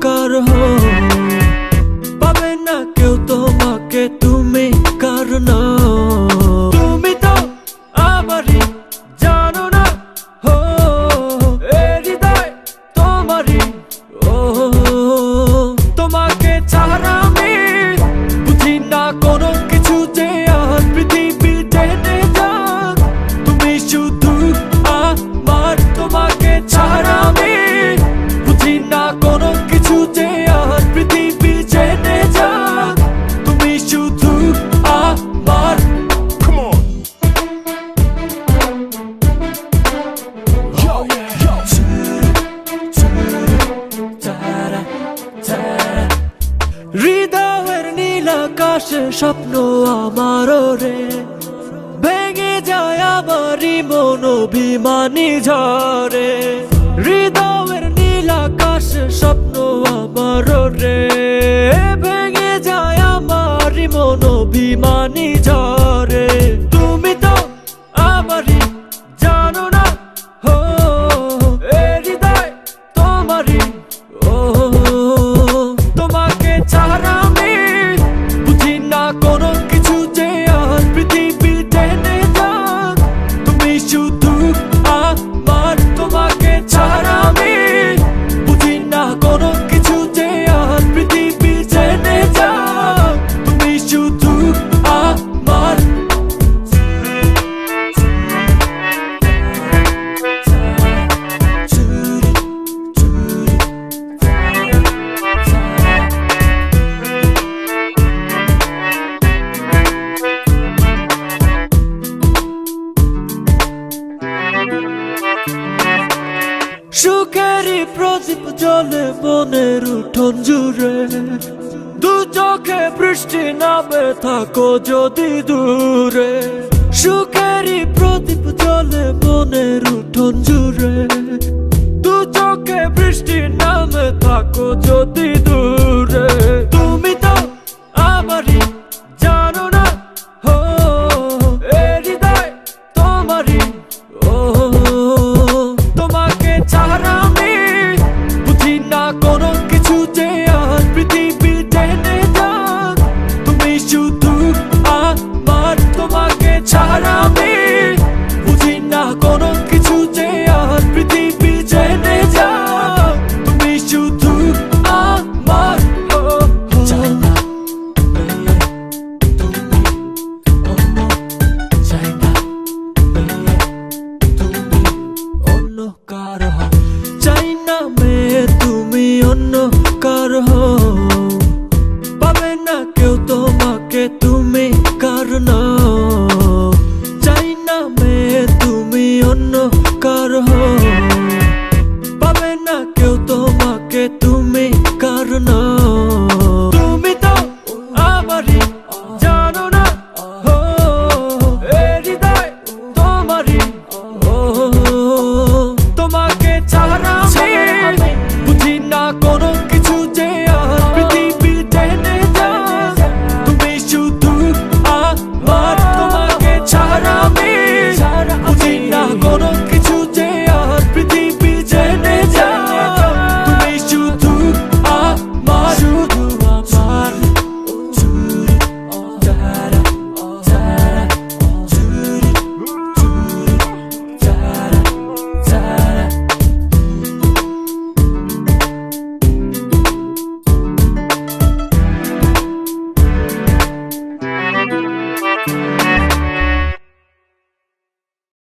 কার হয়। স্বপ্ন আমার রে। ভেঙে যায় আমারই মন ঝরে হৃদয়ের নীলাকাশ স্বপ্ন আমার রে। ভেঙে যায় আমারই মন সুখের প্রদীপ জলে বনের উঠন জুড়ে। দু চোখে বৃষ্টি নামে, থাকো যদি দূরে। সুখের প্রদীপ জলে বনের উঠন জুড়ে। দু চোখে বৃষ্টি নামে, থাকো যদি দূরে। কোনো কিছুতে